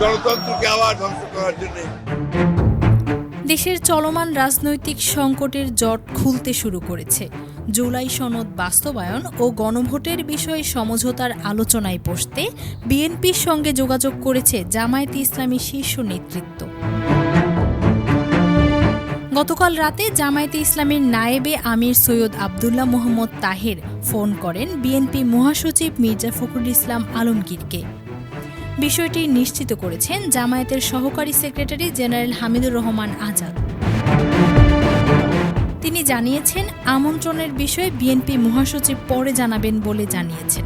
গণতন্ত্রকে আবার ধ্বংস করার জন্য। দেশের চলমান রাজনৈতিক সংকটের জট খুলতে শুরু করেছে। জুলাই সনদ বাস্তবায়ন ও গণভোটের বিষয়ে সমঝোতার আলোচনায় বসতে বিএনপির সঙ্গে যোগাযোগ করেছে জামায়াতে ইসলামী শীর্ষ নেতৃত্ব। গতকাল রাতে জামায়াতে ইসলামের নায়েবে আমির সৈয়দ আবদুল্লাহ মোহাম্মদ তাহের ফোন করেন বিএনপি মহাসচিব মির্জা ফখরুল ইসলাম আলমগীরকে। বিষয়টি নিশ্চিত করেছেন জামায়াতের সহকারী সেক্রেটারি জেনারেল হামিদুর রহমান আজাদ। তিনি জানিয়েছেন, আমন্ত্রণের বিষয়ে বিএনপি মহাসচিব পরে জানাবেন বলে জানিয়েছেন।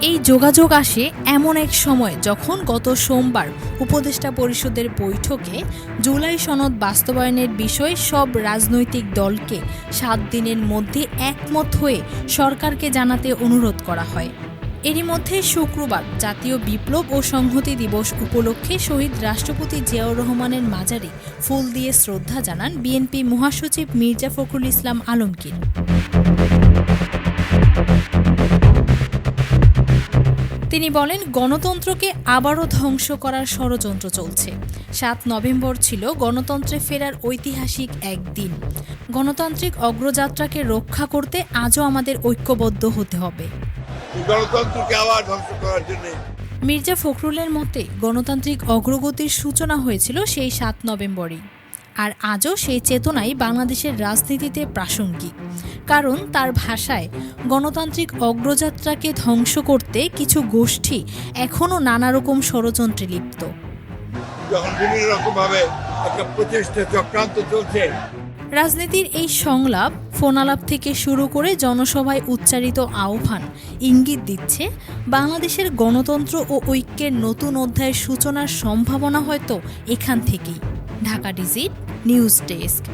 এই যোগাযোগ আসে এমন এক সময় যখন গত সোমবার উপদেষ্টা পরিষদের বৈঠকে জুলাই সনদ বাস্তবায়নের বিষয়ে সব রাজনৈতিক দলকে সাত দিনের মধ্যে একমত হয়ে সরকারকে জানাতে অনুরোধ করা হয়। এরই মধ্যে শুক্রবার জাতীয় বিপ্লব ও সংহতি দিবস উপলক্ষে শহীদ রাষ্ট্রপতি জিয়াউর রহমানের মাজারে ফুল দিয়ে শ্রদ্ধা জানান বিএনপি মহাসচিব মির্জা ফখরুল ইসলাম আলমগীর। তিনি বলেন, গণতন্ত্রকে আবারও ধ্বংস করার ষড়যন্ত্র চলছে। সাত নভেম্বর ছিল গণতন্ত্রে ফেরার ঐতিহাসিক একদিন। গণতান্ত্রিক অগ্রযাত্রাকে রক্ষা করতে আজও আমাদের ঐক্যবদ্ধ হতে হবে। গণতন্ত্রকে আবার ধ্বংস করার জন্য। মির্জা ফখরুলের মতে গণতান্ত্রিক অগ্রগতির সূচনা হয়েছিল সেই সাত নভেম্বরই। আর আজও সেই চেতনাই বাংলাদেশের রাজনীতিতে প্রাসঙ্গিক। কারণ তার ভাষায় গণতান্ত্রিক অগ্রযাত্রাকে ধ্বংস করতে কিছু গোষ্ঠী এখনও নানা রকম ষড়যন্ত্রে লিপ্ত। যখন বিভিন্ন রকম ভাবে একটা প্রচেষ্টা চক্রান্ত চলছে রাজনীতির এই সংলাপ ফোনালাপ থেকে শুরু করে জনসভায় উচ্চারিত আহ্বান ইঙ্গিত দিচ্ছে, বাংলাদেশের গণতন্ত্র ও ঐক্যের নতুন অধ্যায়ের সূচনার সম্ভাবনা হয়তো এখান থেকেই। Dhaka digit, news desk.